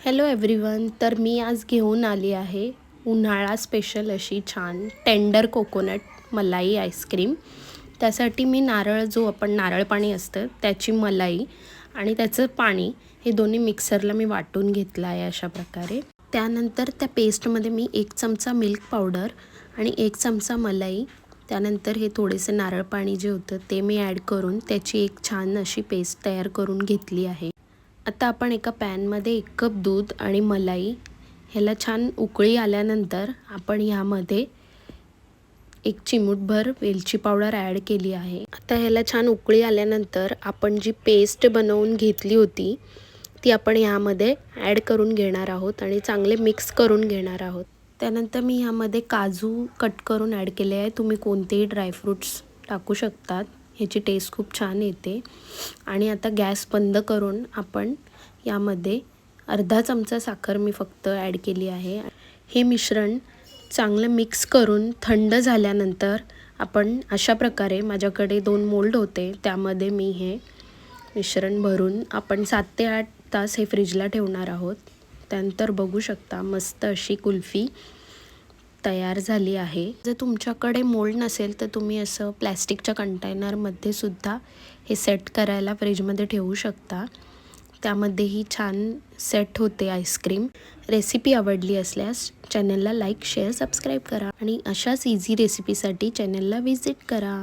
Hello everyone तर मी आज घेऊन आली आहे उन्हाळा स्पेशल अशी छान टेंडर कोकोनट मलाई आईस्क्रीम त्यासाठी मी नारळ जो आपण नारळ पाणी असतं त्याची मलाई आणि त्याचं पाणी हे दोन्ही मिक्सरला मी वाटून घेतलं आहे अशा प्रकारे. त्यानंतर त्या पेस्टमध्ये मी एक चमचा मिल्क पावडर आणि एक चमचा मलाई त्यानंतर हे थोडेसे नारळ पाणी जे होतं ते मी ॲड करून त्याची एक छान अशी पेस्ट तयार करून घेतली आहे. आता आपण एका पॅनमध्ये एक कप दूध आणि मलाई ह्याला छान उकळी आल्यानंतर आपण ह्यामध्ये एक चिमूटभर वेलची पावडर ॲड केली आहे. आता ह्याला छान उकळी आल्यानंतर आपण जी पेस्ट बनवून घेतली होती ती आपण ह्यामध्ये ॲड करून घेणार आहोत आणि चांगले मिक्स करून घेणार आहोत. त्यानंतर मी ह्यामध्ये काजू कट करून ॲड केले आहे. तुम्ही कोणतेही ड्रायफ्रूट्स टाकू शकतात. ह्याची टेस्ट खूप छान येते. आणि आता गॅस बंद करून आपण यामध्ये अर्धा चमचा साखर मी फक्त ॲड केली आहे. हे मिश्रण चांगलं मिक्स करून थंड झाल्यानंतर आपण अशा प्रकारे माझ्याकडे दोन मोल्ड होते. त्यामध्ये मी हे मिश्रण भरून आपण सात ते आठ तास हे फ्रीजला ठेवणार आहोत. त्यानंतर बघू शकता मस्त अशी कुल्फी तयार झाली आहे. जर तुमच्याकडे मोल्ड नसेल तर तुम्ही असं प्लॅस्टिकच्या कंटेनरमध्ये सुद्धा हे सेट करायला फ्रीजमध्ये ठेवू शकता. त्यामध्येही छान सेट होते आईस्क्रीम रेसिपी आवडली असल्यास चॅनलला लाईक शेअर सबस्क्राईब करा आणि अशाच इझी रेसिपीसाठी चॅनलला व्हिजिट करा.